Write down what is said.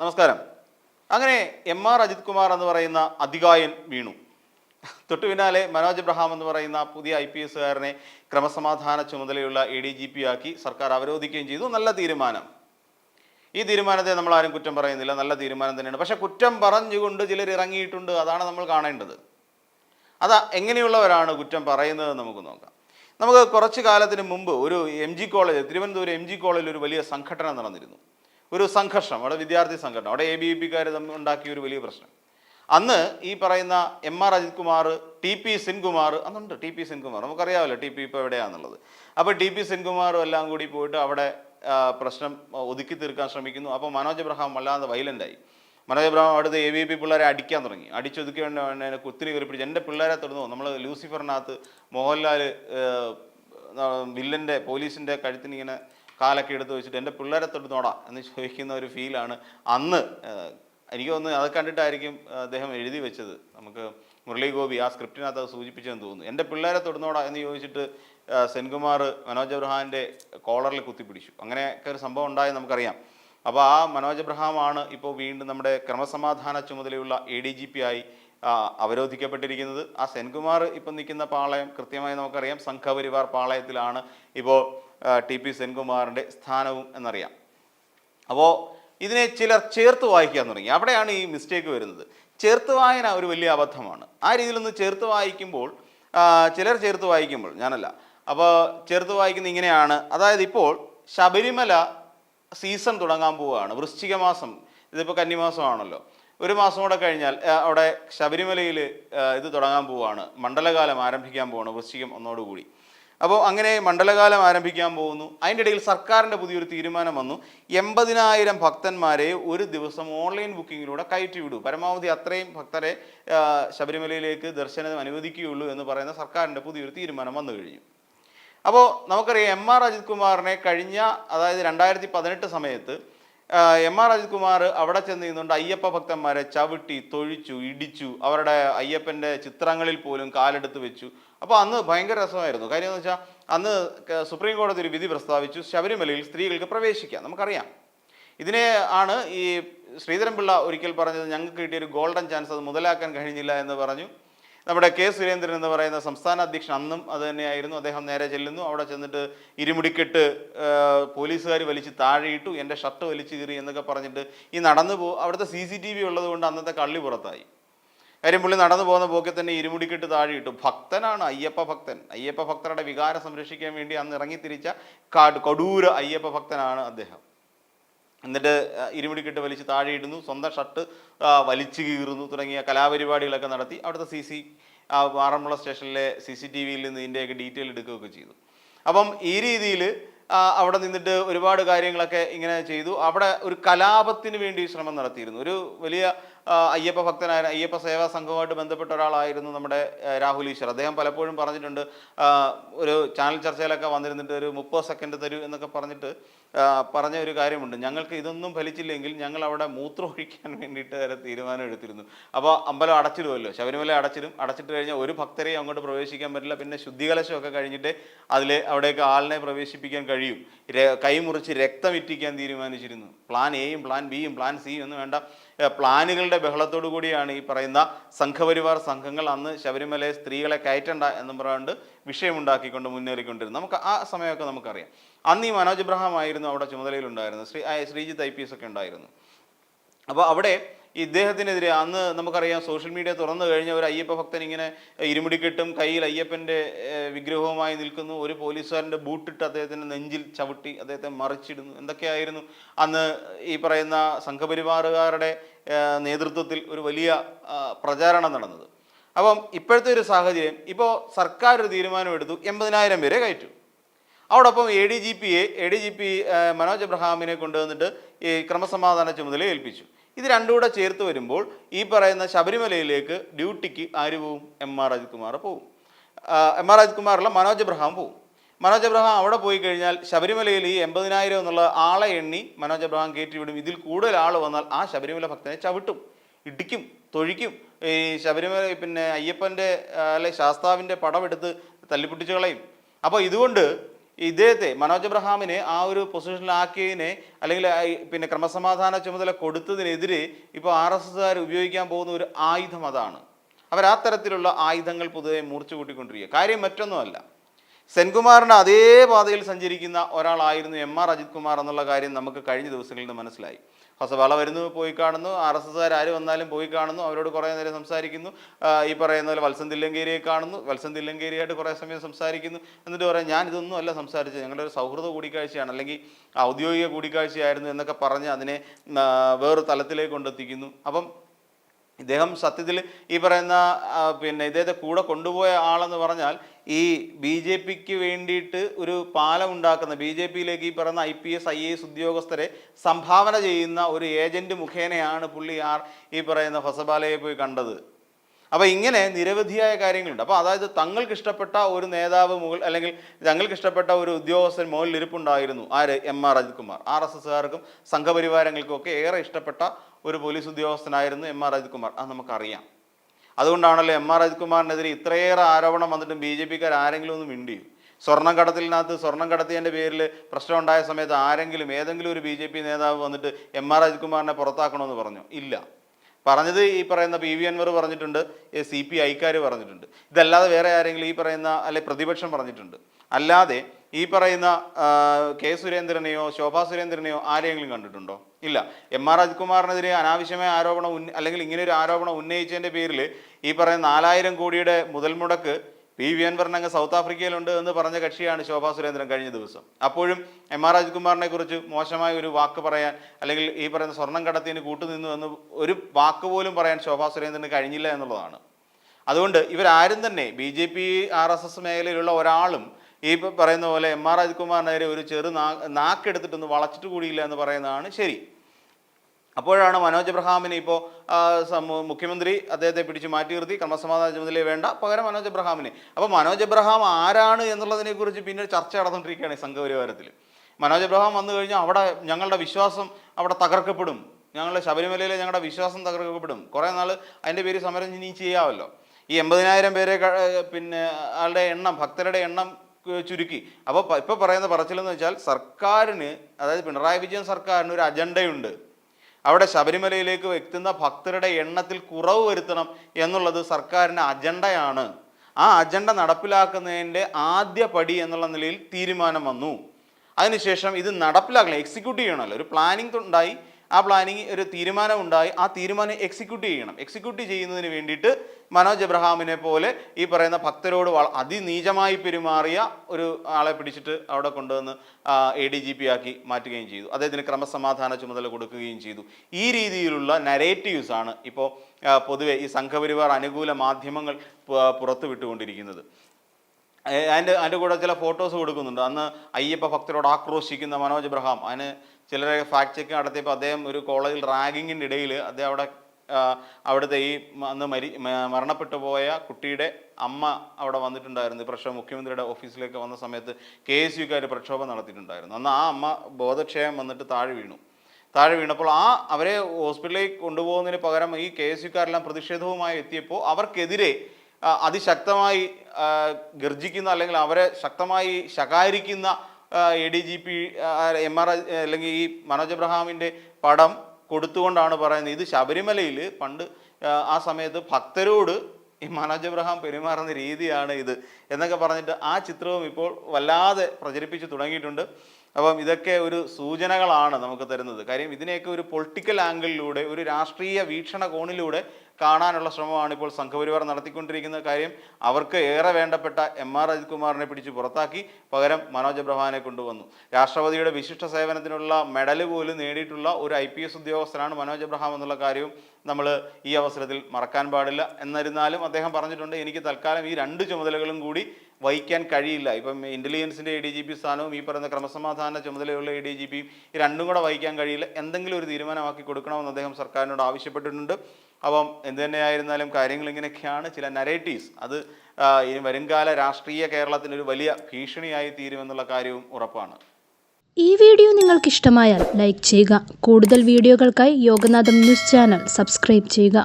നമസ്കാരം. അങ്ങനെ M R Ajith Kumar എന്ന് പറയുന്ന അധികായൻ വീണു. തൊട്ടു പിന്നാലെ മനോജ് എബ്രഹാം എന്ന് പറയുന്ന പുതിയ ഐ പി എസുകാരനെ ക്രമസമാധാന ചുമതലയുള്ള എ ഡി ജി പി ആക്കി സർക്കാർ അവരോധിക്കുകയും ചെയ്തു. നല്ല തീരുമാനം. ഈ തീരുമാനത്തെ നമ്മൾ ആരും കുറ്റം പറയുന്നില്ല. നല്ല തീരുമാനം തന്നെയാണ്. പക്ഷെ കുറ്റം പറഞ്ഞുകൊണ്ട് ചിലർ ഇറങ്ങിയിട്ടുണ്ട്. അതാണ് നമ്മൾ കാണേണ്ടത്. അതാ എങ്ങനെയുള്ളവരാണ് കുറ്റം പറയുന്നത് നമുക്ക് നോക്കാം. നമുക്ക് കുറച്ച് കാലത്തിന് മുമ്പ് ഒരു M G college Thiruvananthapuram M G കോളേജിൽ ഒരു വലിയ സംഘടന നടന്നിരുന്നു. ഒരു സംഘർഷം അവിടെ വിദ്യാർത്ഥി സംഘടന അവിടെ എ ബി വി പിക്കാർ തമ്മിൽ ഉണ്ടാക്കിയ ഒരു വലിയ പ്രശ്നം. അന്ന് ഈ പറയുന്ന M R Ajith Kumar T P Senkumar അന്നുണ്ട് T P Senkumar നമുക്കറിയാമല്ലോ ടി പി ഇപ്പോൾ എവിടെയാണെന്നുള്ളത് അപ്പോൾ ടി പി സെൻകുമാറും എല്ലാം കൂടി പോയിട്ട് അവിടെ പ്രശ്നം ഒതുക്കി തീർക്കാൻ ശ്രമിക്കുന്നു. അപ്പോൾ മനോജ് എബ്രഹാം വല്ലാതെ വയലന്റായി മനോജ് എബ്രഹാം അവിടുത്തെ എ വി പി പിള്ളേരെ അടിക്കാൻ തുടങ്ങി. അടിച്ചൊതുക്കി വേണ്ട എന്നെ കുത്തിരി കയറി പിടിച്ച്. എന്റെ പിള്ളേരെ തുടർന്നു നമ്മൾ ലൂസിഫറിനകത്ത് മോഹൻലാൽ വില്ലന്റെ പോലീസിന്റെ കഴുത്തിന് ഇങ്ങനെ കാലൊക്കെ എടുത്ത് വെച്ചിട്ട് എന്റെ പിള്ളേരെ തൊടുന്നോടാ എന്ന് ചോദിക്കുന്ന ഒരു ഫീലാണ്. അന്ന് എനിക്ക് തോന്നുന്നു അത് കണ്ടിട്ടായിരിക്കും അദ്ദേഹം എഴുതി വെച്ചത്. നമുക്ക് മുരളി ഗോപി ആ സ്ക്രിപ്റ്റിനകത്ത് അത് സൂചിപ്പിച്ചെന്ന് തോന്നുന്നു. എന്റെ പിള്ളേരെ തൊടുന്നോടാ എന്ന് ചോദിച്ചിട്ട് സെൻകുമാർ മനോജ് അബ്രഹാമിന്റെ കോളറിൽ കുത്തിപ്പിടിച്ചു. അങ്ങനെയൊക്കെ ഒരു സംഭവം ഉണ്ടായി നമുക്കറിയാം. അപ്പോൾ ആ മനോജ് അബ്രഹാമാണ് ഇപ്പോൾ വീണ്ടും നമ്മുടെ ക്രമസമാധാന ചുമതലയുള്ള എ ഡി ജി പി ആയി അവരോധിക്കപ്പെട്ടിരിക്കുന്നത്. ആ സെൻകുമാർ ഇപ്പം നിൽക്കുന്ന പാളയം കൃത്യമായി നമുക്കറിയാം. സംഘപരിവാർ പാളയത്തിലാണ് ഇപ്പോൾ ടി പി സെൻകുമാറിന്റെ സ്ഥാനവും എന്നറിയാം. അപ്പോൾ ഇതിനെ ചിലർ ചേർത്ത് വായിക്കാൻ തുടങ്ങി. അവിടെയാണ് ഈ മിസ്റ്റേക്ക് വരുന്നത്. ചേർത്ത് വായന ഒരു വലിയ അബദ്ധമാണ്. ആ രീതിയിലൊന്ന് ചേർത്ത് വായിക്കുമ്പോൾ ചിലർ ചേർത്ത് വായിക്കുമ്പോൾ ഞാനല്ല. അപ്പോൾ ചേർത്ത് വായിക്കുന്ന ഇങ്ങനെയാണ്. അതായത് ഇപ്പോൾ ശബരിമല സീസൺ തുടങ്ങാൻ പോവുകയാണ്. വൃശ്ചിക മാസം ഇതിപ്പോൾ കന്നിമാസമാണല്ലോ ഒരു മാസം കൂടെ കഴിഞ്ഞാൽ അവിടെ ശബരിമലയിൽ ഇത് തുടങ്ങാൻ പോവുകയാണ്. മണ്ഡലകാലം ആരംഭിക്കാൻ പോവാണ് വൃശ്ചികം ഒന്നോടുകൂടി. അപ്പോൾ അങ്ങനെ മണ്ഡലകാലം ആരംഭിക്കാൻ പോകുന്നു. അതിന്റെ ഇടയിൽ സർക്കാരിന്റെ പുതിയൊരു തീരുമാനം വന്നു. എൺപതിനായിരം ഭക്തന്മാരെ ഒരു ദിവസം ഓൺലൈൻ ബുക്കിങ്ങിലൂടെ കയറ്റി വിടും. പരമാവധി അത്രയും ഭക്തരെ ശബരിമലയിലേക്ക് ദർശനം അനുവദിക്കുകയുള്ളൂ എന്ന് പറയുന്ന സർക്കാരിന്റെ പുതിയൊരു തീരുമാനം വന്നു കഴിഞ്ഞു. അപ്പോൾ നമുക്കറിയാം എം ആർ അജിത് കുമാറിനെ കഴിഞ്ഞ അതായത് രണ്ടായിരത്തി പതിനെട്ട് സമയത്ത് എം ആർ അജിത് കുമാർ അവിടെ ചെന്ന് നിന്നുകൊണ്ട് അയ്യപ്പ ഭക്തന്മാരെ ചവിട്ടി തൊഴിച്ചു ഇടിച്ചു അവരുടെ അയ്യപ്പന്റെ ചിത്രങ്ങളിൽ പോലും കാലെടുത്ത് വെച്ചു. അപ്പോൾ അന്ന് ഭയങ്കര രസമായിരുന്നു. കാര്യം എന്ന് വെച്ചാൽ അന്ന് സുപ്രീം കോടതി ഒരു വിധി പ്രസ്താവിച്ചു ശബരിമലയിൽ സ്ത്രീകൾക്ക് പ്രവേശിക്കാം. നമുക്കറിയാം. ഇതിനെ ആണ് ഈ ശ്രീധരൻപിള്ള ഒരിക്കൽ പറഞ്ഞത് ഞങ്ങൾക്ക് കിട്ടിയ ഒരു ഗോൾഡൻ ചാൻസ് അത് മുതലാക്കാൻ കഴിഞ്ഞില്ല എന്ന് പറഞ്ഞു. നമ്മുടെ കെ. സുരേന്ദ്രൻ എന്ന് പറയുന്ന സംസ്ഥാന അധ്യക്ഷൻ അന്നും അത് തന്നെയായിരുന്നു. അദ്ദേഹം നേരെ ചെല്ലുന്നു. അവിടെ ചെന്നിട്ട് ഇരുമുടിക്കെട്ട് പോലീസുകാർ വലിച്ച് താഴെയിട്ടു എന്റെ ഷർട്ട് വലിച്ചു കീറി എന്നൊക്കെ പറഞ്ഞിട്ട് ഈ നടന്നു പോ അവിടുത്തെ സി സി ടി വി ഉള്ളത് കൊണ്ട് അന്നത്തെ കള്ളി പുറത്തായി. കാര്യം പുള്ളി നടന്നു പോകുന്ന പോക്കെ തന്നെ ഇരുമുടിക്കെട്ട് ഇട്ടു. ഭക്തനാണ് അയ്യപ്പ ഭക്തൻ. അയ്യപ്പ ഭക്തരുടെ വികാരം സംരക്ഷിക്കാൻ വേണ്ടി അന്ന് ഇറങ്ങിത്തിരിച്ച കാട് കൊടൂര അയ്യപ്പ ഭക്തനാണ് അദ്ദേഹം. എന്നിട്ട് ഇരുമുടിക്കിട്ട് വലിച്ച് താഴെയിടുന്നു സ്വന്തം ഷർട്ട് വലിച്ചു കീറുന്നു. തുടങ്ങിയ കലാപരിപാടികളൊക്കെ നടത്തി അവിടുത്തെ സി സി ആറന്മുള സ്റ്റേഷനിലെ സി സി ടി വിയിൽ നിന്ന് ഇതിന്റെയൊക്കെ ഡീറ്റെയിൽ എടുക്കുകയൊക്കെ ചെയ്തു. അപ്പം ഈ രീതിയിൽ അവിടെ നിന്നിട്ട് ഒരുപാട് കാര്യങ്ങളൊക്കെ ഇങ്ങനെ ചെയ്തു. അവിടെ ഒരു കലാപത്തിന് വേണ്ടി ശ്രമം നടത്തിയിരുന്നു. ഒരു വലിയ അയ്യപ്പ ഭക്തനായ അയ്യപ്പ സേവാ സംഘവുമായിട്ട് ബന്ധപ്പെട്ട ഒരാളായിരുന്നു നമ്മുടെ രാഹുൽ ഈശ്വർ. അദ്ദേഹം പലപ്പോഴും പറഞ്ഞിട്ടുണ്ട് ഒരു ചാനൽ ചർച്ചയിലൊക്കെ വന്നിരുന്നിട്ട് ഒരു മുപ്പത് സെക്കൻഡ് തരൂ എന്നൊക്കെ പറഞ്ഞിട്ട് പറഞ്ഞ ഒരു കാര്യമുണ്ട്. ഞങ്ങൾക്ക് ഇതൊന്നും ഫലിച്ചില്ലെങ്കിൽ ഞങ്ങൾ അവിടെ മൂത്രം ഒഴിക്കാൻ വേണ്ടിയിട്ട് വരെ തീരുമാനം എടുത്തിരുന്നു. അപ്പോൾ അമ്പലം അടച്ചിടുമല്ലോ ശബരിമല അടച്ചിടും. അടച്ചിട്ട് കഴിഞ്ഞാൽ ഒരു ഭക്തരെയും അങ്ങോട്ട് പ്രവേശിക്കാൻ പറ്റില്ല. പിന്നെ ശുദ്ധികലശമൊക്കെ കഴിഞ്ഞിട്ട് അതിൽ അവിടേക്ക് ആളിനെ പ്രവേശിപ്പിക്കാൻ കഴിയും. കൈമുറിച്ച് രക്തം ഇറ്റിക്കാൻ തീരുമാനിച്ചിരുന്നു പ്ലാൻ എയും പ്ലാൻ ബിയും പ്ലാൻ സിയും ഒന്നും വേണ്ട. പ്ലാനുകളുടെ ബഹളത്തോടു കൂടിയാണ് ഈ പറയുന്ന സംഘപരിവാർ സംഘങ്ങൾ അന്ന് ശബരിമലയെ സ്ത്രീകളെ കയറ്റണ്ട എന്നും പറഞ്ഞുകൊണ്ട് വിഷയമുണ്ടാക്കിക്കൊണ്ട് മുന്നേറിക്കൊണ്ടിരുന്നു നമുക്ക് ആ സമയമൊക്കെ നമുക്കറിയാം. അന്ന് ഈ മനോജ് ഇബ്രഹാം ആയിരുന്നു അവിടെ ചുമതലയിലുണ്ടായിരുന്നത്. ശ്രീ ആ, ശ്രീജിത്ത് ഐ പി എസ് ഒക്കെ ഉണ്ടായിരുന്നു. അപ്പോൾ അവിടെ ഇദ്ദേഹത്തിനെതിരെ അന്ന് നമുക്കറിയാം സോഷ്യൽ മീഡിയ തുറന്നു കഴിഞ്ഞ ഒരു അയ്യപ്പ ഭക്തൻ ഇങ്ങനെ ഇരുമുടിക്കെട്ടും കയ്യിൽ അയ്യപ്പന്റെ വിഗ്രഹവുമായി നിൽക്കുന്നു. ഒരു പോലീസുകാരന്റെ ബൂട്ടിട്ട് അദ്ദേഹത്തിന്റെ നെഞ്ചിൽ ചവിട്ടി അദ്ദേഹത്തെ മറിച്ചിടുന്നു. എന്തൊക്കെയായിരുന്നു അന്ന് ഈ പറയുന്ന സംഘപരിവാറുകാരുടെ നേതൃത്വത്തിൽ ഒരു വലിയ പ്രചാരണം നടന്നത്. അപ്പം ഇപ്പോഴത്തെ ഒരു സാഹചര്യം ഇപ്പോൾ സർക്കാർ ഒരു തീരുമാനമെടുത്തു എൺപതിനായിരം പേരെ കയറ്റു. അതോടൊപ്പം എ ഡി ജി പിയെ A D G P Manoj എബ്രഹാമിനെ കൊണ്ടുവന്നിട്ട് ഈ ക്രമസമാധാന ചുമതല ഏൽപ്പിച്ചു. ഇത് രണ്ടും കൂടെ ചേർത്ത് വരുമ്പോൾ ഈ പറയുന്ന ശബരിമലയിലേക്ക് ഡ്യൂട്ടിക്ക് ആര് പോവും? എം ആർ അജിത് കുമാർ പോവും. എം ആർ അജിത് കുമാറല്ല മനോജ് എബ്രഹാം പോവും. മനോജ് എബ്രഹാം അവിടെ പോയി കഴിഞ്ഞാൽ ശബരിമലയിൽ ഈ എൺപതിനായിരം എന്നുള്ള ആളെ എണ്ണി മനോജ് എബ്രഹാം കയറ്റിവിടും ഇതിൽ കൂടുതൽ ആൾ വന്നാൽ ആ ശബരിമല ഭക്തനെ ചവിട്ടും ഇടിക്കും തൊഴിക്കും. ഈ ശബരിമല പിന്നെ അയ്യപ്പന്റെ അല്ലെ ശാസ്താവിന്റെ പടമെടുത്ത് തല്ലിപ്പൊട്ടിച്ചു കളയും. അപ്പോൾ ഇതുകൊണ്ട് ഇദ്ദേഹത്തെ മനോജ് എബ്രഹാമിനെ ആ ഒരു പൊസിഷനിലാക്കിയതിനെ അല്ലെങ്കിൽ പിന്നെ ക്രമസമാധാന ചുമതല കൊടുത്തതിനെതിരെ ഇപ്പോൾ ആർ എസ് എസ്സുകാർ ഉപയോഗിക്കാൻ പോകുന്ന ഒരു ആയുധം അതാണ്. അവർ ആ തരത്തിലുള്ള ആയുധങ്ങൾ പൊതുവെ മൂർച്ച കൂട്ടിക്കൊണ്ടിരിക്കുക. കാര്യം മറ്റൊന്നുമല്ല. സെൻകുമാറിന്റെ അതേ പാതയിൽ സഞ്ചരിക്കുന്ന ഒരാളായിരുന്നു എം ആർ അജിത് കുമാർ എന്നുള്ള കാര്യം നമുക്ക് കഴിഞ്ഞ ദിവസങ്ങളിൽ നിന്ന് മനസ്സിലായി. ഹൊസബാല വരുന്നു പോയി കാണുന്നു. ആർ എസ് എസ്സുകാർ ആര് വന്നാലും പോയി കാണുന്നു. അവരോട് കുറേ നേരം സംസാരിക്കുന്നു. ഈ പറയുന്ന പോലെ വത്സൻ തില്ലങ്കേരിയെ കാണുന്നു. വത്സൻ തില്ലങ്കേരിയായിട്ട് കുറേ സമയം സംസാരിക്കുന്നു. എന്നിട്ട് പറയാം ഞാൻ ഇതൊന്നും അല്ല സംസാരിച്ചത്. ഞങ്ങളുടെ ഒരു സൗഹൃദ കൂടിക്കാഴ്ചയാണ്. അല്ലെങ്കിൽ ഔദ്യോഗിക കൂടിക്കാഴ്ചയായിരുന്നു എന്നൊക്കെ പറഞ്ഞ് അതിനെ വേറൊരു തലത്തിലേക്ക് കൊണ്ടെത്തിക്കുന്നു. അപ്പം ഇദ്ദേഹം സത്യത്തിൽ ഈ പറയുന്ന പിന്നെ ഇദ്ദേഹത്തെ കൂടെ കൊണ്ടുപോയ ആളെന്ന് പറഞ്ഞാൽ ഈ ബി ജെ പിക്ക് വേണ്ടിയിട്ട് ഒരു പാലം ഉണ്ടാക്കുന്ന ബി ജെ പിയിലേക്ക് ഈ പറയുന്ന I P S I A S ഉദ്യോഗസ്ഥരെ സംഭാവന ചെയ്യുന്ന ഒരു ഏജന്റ് മുഖേനയാണ് പുള്ളി ആർ ഈ പറയുന്ന ഹൊസബാലയെ പോയി കണ്ടത്. അപ്പോൾ ഇങ്ങനെ നിരവധിയായ കാര്യങ്ങളുണ്ട്. അപ്പോൾ അതായത് തങ്ങൾക്ക് ഇഷ്ടപ്പെട്ട ഒരു നേതാവ് മുകൾ അല്ലെങ്കിൽ തങ്ങൾക്ക് ഇഷ്ടപ്പെട്ട ഒരു ഉദ്യോഗസ്ഥൻ മുകളിൽ ഇരിപ്പുണ്ടായിരുന്നു. ആര്? M R Ajith Kumar R S എസ്സുകാർക്കും സംഘപരിവാരങ്ങൾക്കും ഒക്കെ ഏറെ ഇഷ്ടപ്പെട്ട ഒരു പോലീസ് ഉദ്യോഗസ്ഥനായിരുന്നു എം ആർ അജിത് കുമാർ അത് നമുക്കറിയാം. അതുകൊണ്ടാണല്ലോ എം ആർ അജിത്കുമാറിനെതിരെ ഇത്രയേറെ ആരോപണം വന്നിട്ടും ബി ജെ പിക്കാർ ആരെങ്കിലും ഒന്ന് മിണ്ടിയോ സ്വർണം കടത്തിലിനകത്ത് സ്വർണം കടത്തിയതിന്റെ പേരിൽ പ്രശ്നം ഉണ്ടായ സമയത്ത് ആരെങ്കിലും ഏതെങ്കിലും ഒരു ബി ജെ പി നേതാവ് വന്നിട്ട് എം ആർ അജിത്കുമാറിനെ പുറത്താക്കണമെന്ന് പറഞ്ഞു. ഇല്ല. പറഞ്ഞത് ഈ പറയുന്ന പി വി അൻവർ പറഞ്ഞിട്ടുണ്ട് സി പി ഐക്കാർ പറഞ്ഞിട്ടുണ്ട്. ഇതല്ലാതെ വേറെ ആരെങ്കിലും ഈ പറയുന്ന അല്ലെ പ്രതിപക്ഷം പറഞ്ഞിട്ടുണ്ട്. അല്ലാതെ ഈ പറയുന്ന കെ സുരേന്ദ്രനെയോ ശോഭാ സുരേന്ദ്രനെയോ ആരെയെങ്കിലും കണ്ടിട്ടുണ്ടോ? ഇല്ല. എം ആർ അജിത്കുമാറിനെതിരെ അനാവശ്യമായ ആരോപണം അല്ലെങ്കിൽ ഇങ്ങനെ ഒരു ആരോപണം ഉന്നയിച്ചതിന്റെ പേരിൽ ഈ പറയുന്ന നാലായിരം കോടിയുടെ മുതൽ മുടക്ക് പി വി അൻവറിന് അങ്ങ് സൗത്ത് ആഫ്രിക്കയിലുണ്ട് എന്ന് പറഞ്ഞ കക്ഷിയാണ് ശോഭാ സുരേന്ദ്രൻ കഴിഞ്ഞ ദിവസം. അപ്പോഴും എം ആർ രാജ്കുമാറിനെ കുറിച്ച് മോശമായ ഒരു വാക്ക് പറയാൻ അല്ലെങ്കിൽ ഈ പറയുന്ന സ്വർണം കടത്തിന് കൂട്ടുനിന്നു എന്ന് ഒരു വാക്ക് പോലും പറയാൻ ശോഭാ സുരേന്ദ്രന് കഴിഞ്ഞില്ല എന്നുള്ളതാണ്. അതുകൊണ്ട് ഇവരാരും തന്നെ B J P R S S മേഖലയിലുള്ള ഒരാളും ഈ പറയുന്ന പോലെ എം ആർ രാജ്കുമാറിനെതിരെ ഒരു ചെറു നാ നാക്കെടുത്തിട്ടൊന്ന് വളച്ചിട്ട് കൂടിയില്ല എന്ന് പറയുന്നതാണ് ശരി. അപ്പോഴാണ് മനോജ് എബ്രഹാമിനെ ഇപ്പോൾ മുഖ്യമന്ത്രി അദ്ദേഹത്തെ പിടിച്ച് മാറ്റി നിർത്തി. ക്രമസമാധാന ചുമതല വേണ്ട. പകരം മനോജ് എബ്രഹാമിനെ അപ്പോൾ മനോജ് എബ്രഹാം ആരാണ് എന്നുള്ളതിനെക്കുറിച്ച് പിന്നെ ചർച്ച നടന്നുകൊണ്ടിരിക്കുകയാണ് സംഘപരിവാരത്തിൽ മനോജ് എബ്രഹാം വന്നു കഴിഞ്ഞാൽ അവിടെ ഞങ്ങളുടെ വിശ്വാസം അവിടെ തകർക്കപ്പെടും. ഞങ്ങളുടെ ശബരിമലയിലെ ഞങ്ങളുടെ വിശ്വാസം തകർക്കപ്പെടും. കുറേ നാൾ അതിന്റെ പേര് സമരം ഇനി ചെയ്യാമല്ലോ ഈ എൺപതിനായിരം പേരെ പിന്നെ ആളുടെ എണ്ണം ഭക്തരുടെ എണ്ണം ചുരുക്കി. അപ്പോൾ ഇപ്പോൾ പറയുന്ന പറച്ചിലെന്ന് വെച്ചാൽ സർക്കാരിന് അതായത് പിണറായി വിജയൻ സർക്കാരിന് ഒരു അജണ്ടയുണ്ട്. അവിടെ ശബരിമലയിലേക്ക് എത്തുന്ന ഭക്തരുടെ എണ്ണത്തിൽ കുറവ് വരുത്തണം എന്നുള്ളത് സർക്കാരിന്റെ അജണ്ടയാണ്. ആ അജണ്ട നടപ്പിലാക്കുന്നതിന്റെ ആദ്യ പടി എന്നുള്ള നിലയിൽ തീരുമാനം വന്നു. അതിനുശേഷം ഇത് നടപ്പിലാക്കണം എക്സിക്യൂട്ട് ചെയ്യണമല്ലോ. ഒരു പ്ലാനിങ് ഉണ്ടായി. ആ പ്ലാനിങ് ഒരു തീരുമാനം ഉണ്ടായി ആ തീരുമാനം എക്സിക്യൂട്ട് ചെയ്യണം. എക്സിക്യൂട്ട് ചെയ്യുന്നതിന് വേണ്ടിയിട്ട് മനോജ് എബ്രഹാമിനെ പോലെ ഈ പറയുന്ന ഭക്തരോട് അതിനീചമായി പെരുമാറിയ ഒരു ആളെ പിടിച്ചിട്ട് അവിടെ കൊണ്ടുവന്ന് എ ഡി ജി പി ആക്കി മാറ്റുകയും ചെയ്തു. അദ്ദേഹത്തിന് ക്രമസമാധാന ചുമതല കൊടുക്കുകയും ചെയ്തു. ഈ രീതിയിലുള്ള നരേറ്റീവ്സ് ആണ് ഇപ്പോൾ പൊതുവെ ഈ സംഘപരിവാർ അനുകൂല മാധ്യമങ്ങൾ പുറത്തുവിട്ടുകൊണ്ടിരിക്കുന്നത്. അതിന്റെ അതിന്റെ കൂടെ ചില ഫോട്ടോസ് കൊടുക്കുന്നുണ്ട്. അന്ന് അയ്യപ്പ ഭക്തരോട് ആക്രോശിക്കുന്ന മനോജ് എബ്രഹാം അതിന് ചിലരെ ഫാക്ട് ചെക്ക് നടത്തിയപ്പോൾ അദ്ദേഹം ഒരു കോളേജിൽ റാഗിങ്ങിന്റെ ഇടയിൽ അദ്ദേഹം അവിടെ അവിടുത്തെ ഈ അന്ന് മരി മരണപ്പെട്ടു പോയ കുട്ടിയുടെ അമ്മ അവിടെ വന്നിട്ടുണ്ടായിരുന്നു. പ്രക്ഷോഭം മുഖ്യമന്ത്രിയുടെ ഓഫീസിലേക്ക് വന്ന സമയത്ത് കെ എസ് യുക്കാർ പ്രക്ഷോഭം നടത്തിയിട്ടുണ്ടായിരുന്നു. അന്ന് ആ അമ്മ ബോധക്ഷയം വന്നിട്ട് താഴെ വീണു. താഴെ വീണപ്പോൾ ആ അവരെ ഹോസ്പിറ്റലിലേക്ക് കൊണ്ടുപോകുന്നതിന് പകരം ഈ കെ എസ് യുക്കാരെല്ലാം പ്രതിഷേധവുമായി എത്തിയപ്പോൾ അവർക്കെതിരെ അതിശക്തമായി ഗർജിക്കുന്ന അല്ലെങ്കിൽ അവരെ ശക്തമായി ശകാരിക്കുന്ന A D G P M R അല്ലെങ്കിൽ ഈ മനോജ് എബ്രഹാമിന്റെ പടം കൊടുത്തുകൊണ്ടാണ് പറയുന്നത്. ഇത് ശബരിമലയിൽ പണ്ട് ആ, സമയത്ത് ഭക്തരോട് ഈ മനോജ് എബ്രഹാം പെരുമാറുന്ന രീതിയാണ് ഇത് എന്നൊക്കെ പറഞ്ഞിട്ട് ആ ചിത്രവും ഇപ്പോൾ വല്ലാതെ പ്രചരിപ്പിച്ച് തുടങ്ങിയിട്ടുണ്ട്. അപ്പം ഇതൊക്കെ ഒരു സൂചനകളാണ് നമുക്ക് തരുന്നത്. കാര്യം ഇതിനെയൊക്കെ ഒരു പൊളിറ്റിക്കൽ ആംഗിളിലൂടെ ഒരു രാഷ്ട്രീയ വീക്ഷണ കോണിലൂടെ കാണാനുള്ള ശ്രമമാണ് ഇപ്പോൾ സംഘപരിവാർ നടത്തിക്കൊണ്ടിരിക്കുന്ന കാര്യം. അവർക്ക് ഏറെ വേണ്ടപ്പെട്ട എം ആർ അജിത് കുമാറിനെ പിടിച്ച് പുറത്താക്കി പകരം മനോജ് അബ്രഹാനെ കൊണ്ടുവന്നു. രാഷ്ട്രപതിയുടെ വിശിഷ്ട സേവനത്തിനുള്ള മെഡൽ പോലും നേടിയിട്ടുള്ള ഒരു ഐ പി എസ് ഉദ്യോഗസ്ഥനാണ് മനോജ് അബ്രഹാം എന്നുള്ള കാര്യവും നമ്മൾ ഈ അവസരത്തിൽ മറക്കാൻ പാടില്ല. എന്നിരുന്നാലും അദ്ദേഹം പറഞ്ഞിട്ടുണ്ട് എനിക്ക് തൽക്കാലം ഈ രണ്ട് ചുമതലകളും കൂടി വഹിക്കാൻ കഴിയില്ല. ഇപ്പം ഇന്റലിജൻസിന്റെ എ ഡി ജി പി സ്ഥാനവും ഈ പറയുന്ന ക്രമസമാധാന ചുമതലയുള്ള എ ഡി ജി പിയും ഈ രണ്ടും കൂടെ വഹിക്കാൻ കഴിയില്ല. എന്തെങ്കിലും ഒരു തീരുമാനമാക്കി കൊടുക്കണമെന്ന് അദ്ദേഹം സർക്കാരിനോട് ആവശ്യപ്പെട്ടിട്ടുണ്ട്. അപ്പം എന്ത് കാര്യങ്ങൾ ഇങ്ങനെയൊക്കെയാണ് ചില നരേറ്റീവ്സ് അത് ഇനി വരുംകാല രാഷ്ട്രീയ കേരളത്തിന് ഒരു വലിയ ഭീഷണിയായി തീരുമെന്നുള്ള കാര്യവും ഉറപ്പാണ്. ഈ വീഡിയോ നിങ്ങൾക്ക് ഇഷ്ടമായാൽ ലൈക്ക് ചെയ്യുക. കൂടുതൽ വീഡിയോകൾക്കായി യോഗനാഥം ന്യൂസ് ചാനൽ സബ്സ്ക്രൈബ് ചെയ്യുക.